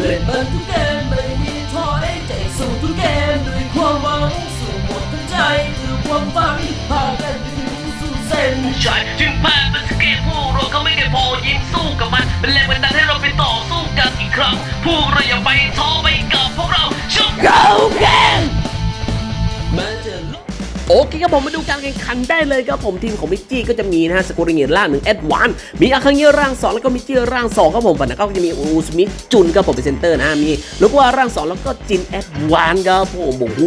เล่นมันทุกเกมไม่มีท้อไอ้ใจสู้ทุกเกมด้วยความหวังสู้หมดทั้งใจคือความฝันพากันถึงสู่เส้นชัยจึงแพ้เป็นสเกตผู้เราเขาไม่ได้พอยิ้มสู้กับมันเป็นแรงบันดาลให้เราไปต่อสู้กันอีกครั้งพวกเราอย่าไปท้อไปกับพวกเราชุบ Go get โอเคครับผมมาดูการแข่งขันได้เลยครับผมทีมของมิกกี้ก็จะมีนะฮะสกุลเงียร่างหนึ่งแอดวานมีอาคังเงียร่างสองแล้วก็มิกกี้ร่างสองครับผมฝั่งนั้นก็จะมีอูสมิธจุนครับผมเป็นเซนเตอร์นะฮะมีลูกว่าร่างสองแล้วก็จินแอดวานครับผมโอ้โห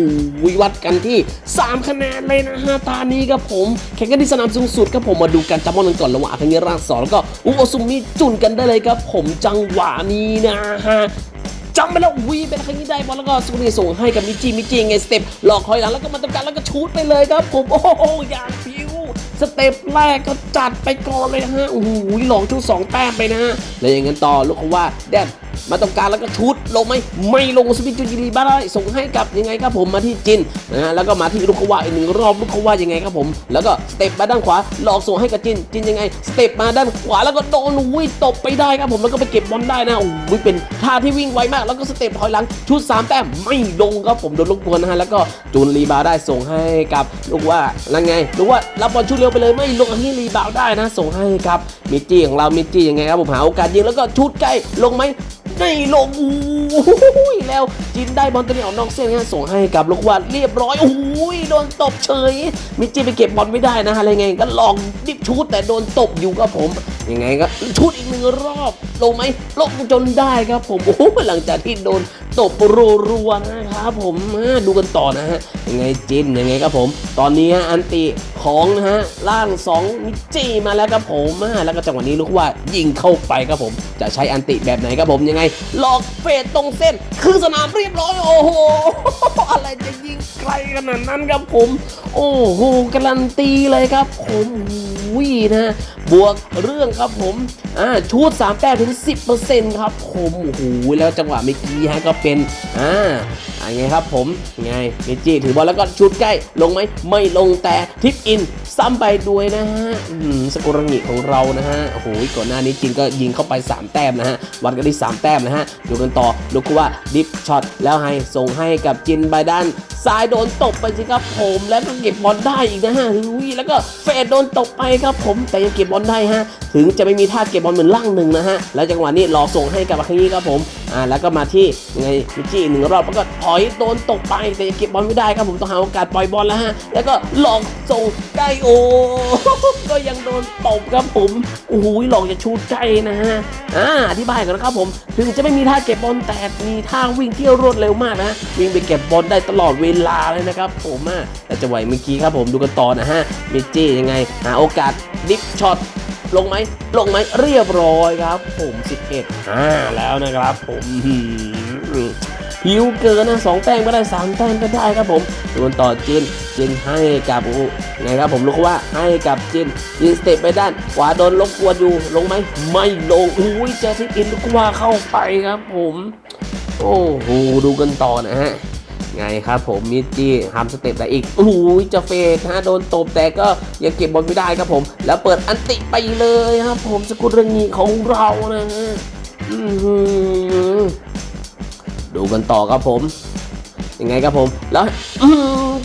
วัดกันที่ 3 คะแนนเลยนะฮะตานี้ครับผมแข่งกันที่สนามสูงสุดครับผมมาดูการจับบอลกันก่อนระหว่างอาคังเงียร่างสองแล้วก็อูโอซุมิจุนกันได้เลยครับผมจังหวะนี้นะฮะ จำไปแล้ววีเป็นครั้งนี้ได้บอลแล้วก็สุนีส่งให้กับมิจิมิจิไงสเต็ปหลอกคอยหลังแล้วก็มาตรงการแล้วก็ชูดไปเลยครับผมโอ้โหอย่างพิวสเต็ปแรกก็จัดไปก่อนเลยฮะโอ้โหหลอกชุดสองแต้มไปนะฮะแล้วอย่างนั้นต่อลูกเขาว่าแดน มาตรงกลางแล้วก็ชุดลงไหมไม่ลงสปิจูจิรีบ้าได้ส่งให้กับยังไงครับผมมาที่จินนะฮะแล้วก็มาที่ลูกขว่าอีกหนึ่งรอบลูกขว่ายังไงครับผม แล้วก็สเต็ปมาด้านขวาหลอกส่งให้กับจินจินยังไงสเต็ปมาด้านขวาแล้วก็โดนวิ่งตบไปได้ครับผมแล้วก็ไปเก็บบอลได้นะโอ้ยเป็นท่าที่วิ่งไวมาก แล้วก็สเต็ปถอยหลังชุดสามแต้มไม่ลงครับผมโดนลูกวนนะฮะแล้วก็จูนรีบาร์ได้ส่งให้กับลูกว่าแล้วไงลูกว่ารับบอลชุดเร็วไปเลยไม่ลงให้รีบาวด์ได้นะ ส่งให้กับมิจจี้ของเรามิจจี้ยังไงครับผมหาโอกาสยิงแล้วก็ชุดใกล้ลงไหม ไม่ลงอู้ยแล้วจินได้บอลตัวนี้ออกนอกเส้นนะส่งให้กับลูกวัดเรียบร้อยโอ้ยโดนตบเฉย มิจิไปเก็บบอลไม่ได้นะฮะอะไรไงก็ลองดิบชุดแต่โดนตบอยู่กับผมยังไงก็ชุดอีกหนึ่งรอบอบลงไหมลงจนได้ครับผมโอ้โหหลังจากที่โดนตบรัวๆนะครับผมดูกันต่อนะฮะยังไงจินยังไงครับผม ตอนนี้อันติของนะฮะล่างสองนิจีมาแล้วครับผมแล้วก็จังหวะนี้รู้ว่ายิงเข้าไปครับผม จะใช้อันติแบบไหนครับผมยังไงหลอกเฟดตรงเส้น คือสนามเรียบร้อยโอ้โหอะไรจะยิงไกลขนาดนั้นครับผม โอ้โหการันตีเลยครับผมอุ้ยนะบวกเรื่องครับผมอ่าชูดสามแต่ถึง 10 ครับผมโอ้โหแล้วจังหวะเมื่อกี้ฮะก็เป็นอ่าอไงครับผมไงเมจิถือบอลแล้วก็ชุดใกล้ลงไหมไม่ลงแต่ทิปอินซ้ำไปด้วยนะฮะสกุรังิของเรานะฮะโอ้โหก่อนหน้านี้จินก็ยิงเข้าไป 3 แต้มนะฮะวันกันที่3แต้มนะฮะดูกันต่อดูกว่าดิฟช็อตแล้วให้ส่งให้กับจินไปด้านซ้ายโดนตกไปสิครับผมแล้วก็เก็บบอลได้อีกนะฮะแล้วก็เฟดโดนตกไปครับผมแต่ยังเก็บบอลได้ฮะ ถึงจะไม่มีท่าเก็บบอลเหมือนล่างหนึ่งนะฮะ แล้วจังหวะนี้รอส่งให้กับอาคังนี้ครับผม อ่า แล้วก็มาที่ยังไงมิจิหนึ่งรอบแล้วก็ถอยโดนตกไปแต่ยังเก็บบอลไม่ได้ครับผมต้องหาโอกาสปล่อยบอลแล้วฮะ แล้วก็หลอกส่งใกล้โอก็ยังโดนตบครับผม โอ้โหหลอกจะชูใกล้นะฮะ อ่า อธิบายก่อนนะครับผม ถึงจะไม่มีท่าเก็บบอลแต่มีท่าวิ่งที่รวดเร็วมากนะ วิ่งไปเก็บบอลได้ตลอดเวลาเลยนะครับผมอะแต่จะไหวเมื่อกี้ครับผมดูกันต่อนะฮะมิจจี้ยังไง หาโอกาสดิฟช็อต ลงไหมลงไหมเรียบร้อยครับ ผม11อ่าแล้วนะครับผมอื้อหือหิวเกินนะสองแต้มก็ได้สามแต้มก็ได้ครับผมดูกันต่อจินจินให้กับโอ้ไงครับผมรู้ว่าให้กับจินจินสเต็ปไปด้านขวาโดนลบกวนอยู่ลงไหมไม่ลงอุ้ยเจอทิปอินลูกว่าเข้าไปครับผม โอ้โหดูกันต่อนะฮะ ไงครับผมมิจจี้ทำสเต็ปแต่อีกโอ้โหจะเฟดฮะโดนตบแต่ก็ยังเก็บบอลไม่ได้ครับผม แล้วเปิดอันติไปเลยครับผมสกุลเรงีของเรานะฮะดูกันต่อครับผมยังไงครับผม แล้ว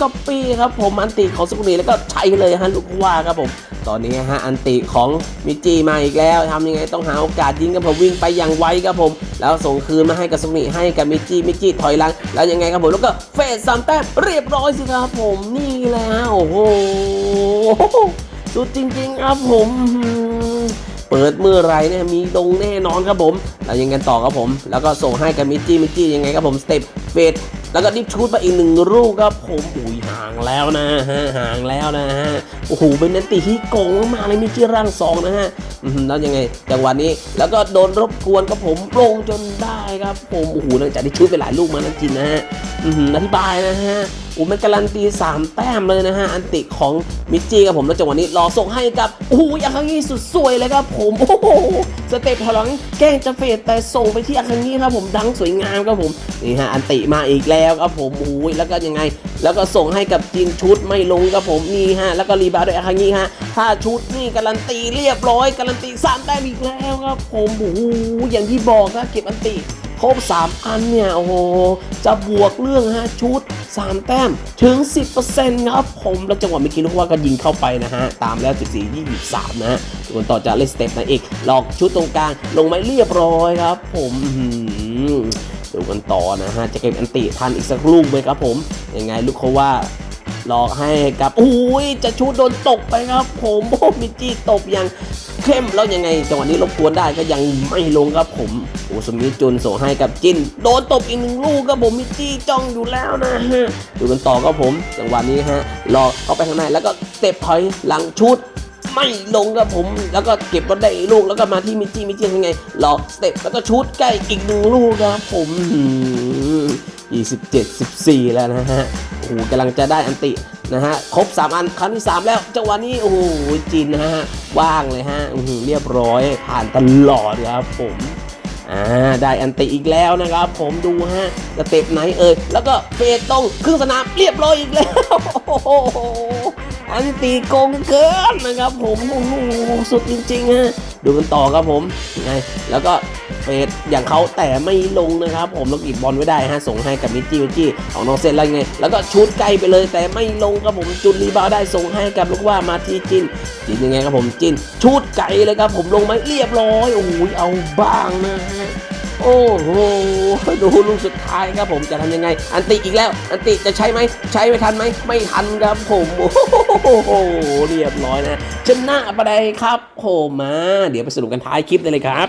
ก็ปี้ครับผมอันติของสกุลีแล้วก็ใช้เลยฮะลูกว่าครับผม ตอนนี้ฮะอันติของมิจิมาอีกแล้วทำยังไงต้องหาโอกาสยิงครับผมวิ่งไปอย่างไวครับผม แล้วส่งคืนมาให้กับสกุลีให้กับมิจิมิจิถอยหลัง แล้วยังไงครับผมแล้วก็เฟสสามแต้มเรียบร้อยสิครับผมนี่แหละฮะโอ้โหสุดจริง ๆ ครับผมเปิดเมื่อไรเนี่ยมีลงแน่นอนครับผม แล้วยังกันต่อครับผม แล้วก็ส่งให้กับมิจจี้มิจจี้ยังไงครับผมสเต็ปเฟด แล้วก็ดิฟชูดไปอีกหนึ่งลูกครับผมอุ้ยห่างแล้วนะฮะห่างแล้วนะฮะโอ้โหเป็นนันติที่โกงมากเลยมีที่ร่างสองนะฮะแล้วยังไงจังหวะนี้แล้วก็โดนรบกวนครับผมลงจนได้ครับผมโอ้โหหลังจากที่ชูดไปหลายลูกมานะจริงนะฮะอธิบายนะฮะ อ้มันการันตี 3 แต้มเลยนะฮะ อันติของมิจจี้ครับผมแล้วจังหวะนี้รอส่งให้กับโอ้โหอาคังงี้สุดสวยเลยครับผม โอ้โหสเต็ปพลังแกล้งจะเฟดแต่ส่งไปที่อาคังงี้ครับผมดังสวยงามครับผมนี่ฮะอันติมาอีกแล้วครับผมโอ้ยแล้วก็ยังไง แล้วก็ส่งให้กับจินชุดไม่ลงครับผมนี่ฮะแล้วก็รีบาวด์ด้วยอาคังงี้ฮะถ้าชุดนี่การันตีเรียบร้อยการันตี3แต้มอีกแล้วครับผมโอ้อย่างที่บอกครับเก็บอันติ ครบ 3 อันเนี่ย โอ้โห จะบวกเรื่องฮะชุด 3 แต้มถึง 10%ครับผมแล้วจังหวะเมื่อกี้ลูกว่าก็ยิงเข้าไปนะฮะ ตามแล้ว 14 23 นะฮะส่วนต่อจะเล่นสเต็ปนะเอกหลอกชุดตรงกลาง ลงไม้เรียบร้อยครับ ผมดูกันต่อนะฮะ จะเก็บอันติทันอีกสักลูกไหมครับผมยังไงลูกเขาว่าหลอกให้กับอุ้ยจะชูดโดนตกไปครับ ผมโอ้มิจิตบอย่าง เข้มแล้วยังไงจังหวะนี้รบกวนได้ก็ยังไม่ลงครับผมโอสมิจุนส่งให้กับจินโดนตบอีกหนึ่งลูกครับผมมิจิจ้องอยู่แล้วนะฮะดูกันต่อครับผมจังหวะนี้ฮะหลอเข้าไปข้างในแล้วก็สเต็ปถอยหลังชุดไม่ลงครับผม แล้วก็เก็บบอลได้อีกลูก แล้วก็มาที่มิจิมิจิยังไงหลอสเต็ปแล้วก็ชุดใกล้อีกหนึ่งลูกครับผม27 14 แล้วนะฮะ โอ้โหกำลังจะได้อันติ นะฮะครบ 3 อันครั้งที่ 3 แล้วจังหวะนี้โอ้โหจีนนะฮะว่างเลยฮะเรียบร้อยผ่านตลอดครับผมอ่าได้อันติอีกแล้วนะครับ ผมดูฮะสเต็ปไหนเอ่ยแล้วก็เฟดตรงครึ่งสนามเรียบร้อยอีกแล้วโอ้โหอันติโกงเกินนะครับ ผมโอ้โหสุดจริงๆฮะ ดูกันต่อครับผมไงแล้วก็เฟดอย่างเขาแต่ไม่ลงนะครับ ผมแล้วอีบบอลไว้ได้ฮะส่งให้กับมิจิมิจิของน้องเซนแล้วไง แล้วก็ชุดไกลไปเลยแต่ไม่ลงครับผมจุดรีบาวได้ส่งให้กับลูกว่ามาที่จินจินยังไงครับผมจินชุดไก่เลยครับผมลงไหมเรียบร้อยโอ้ยเอาบ้างนะฮะ โอ้โหดูลูกสุดท้ายครับผมจะทำยังไง อันติอีกแล้ว อันติจะใช้ไหมใช้ไม่ทันไหมไม่ทันครับผมโอ้โหเรียบร้อยนะชนะไปได้ครับผมมา เดี๋ยวไปสรุปกันท้ายคลิปได้เลยครับ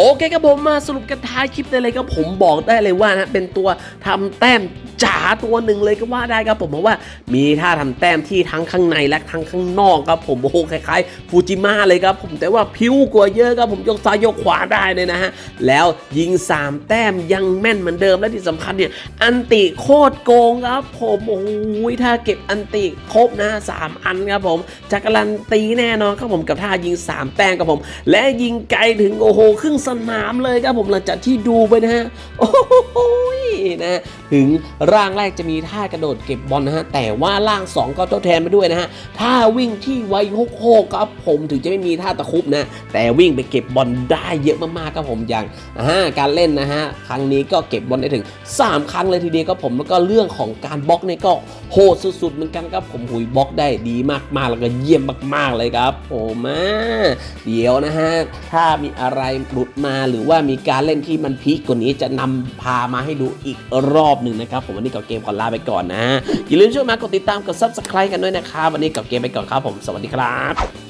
โอเคครับผมมาสรุปกันท้ายคลิปได้เลยครับผมบอกได้เลยว่านะเป็นตัวทำแต้มจ๋าตัวหนึ่งเลยก็ว่าได้ครับผมเพราะว่ามีท่าทำแต้มที่ทั้งข้างในและทั้งข้างนอกครับผมโอ้โหคล้ายๆฟูจิมะเลยครับผมแต่ว่าพิ้วกว่าเยอะครับผมยกซ้ายยกขวาได้เลยนะฮะแล้วยิง 3 แต้มยังแม่นเหมือนเดิมและที่สำคัญเนี่ยอันติโคตรโกงครับผมโอ้ยถ้าเก็บอันติครบนะสามอันครับผมจะการันตีแน่นอนครับผมกับท่ายิง 3 แต้มครับผม และยิงไกลถึงโอ้โหครึ่งสนามเลยครับผมหลังจากที่ดูไปนะฮะโอ้โห นะถึงร่างแรกจะมีท่ากระโดดเก็บบอลนะฮะแต่ว่าร่าง 2 ก็ทดแทนไปด้วยนะฮะท่าวิ่งที่ไวโคกโคกครับผมถึงจะไม่มีท่าตะคุบนะแต่วิ่งไปเก็บบอลได้เยอะมากๆครับผมอย่างาการเล่นนะฮะครั้งนี้ก็เก็บบอลได้ถึง 3 ครั้งเลยทีเดียวครับผมแล้วก็เรื่องของการบล็อกเนี่ยก็โหดสุดๆเหมือนกันครับผมหุยบล็อกได้ดีมากๆแล้วก็เยี่ยมมาก ๆเลยครับผมอ่าเดี๋ยวนะฮะถ้ามีอะไรหลุดมาหรือว่ามีการเล่นที่มันพีคกว่านี้จะนำพามาให้ดูอีกรอบหนึ่งนะครับ ผมวันนี้กับเกมขอลาไปก่อนนะ อย่าลืมช่วยมากดติดตามกด subscribe กันด้วยนะครับ วันนี้กับเกมไปก่อนครับผม สวัสดีครับ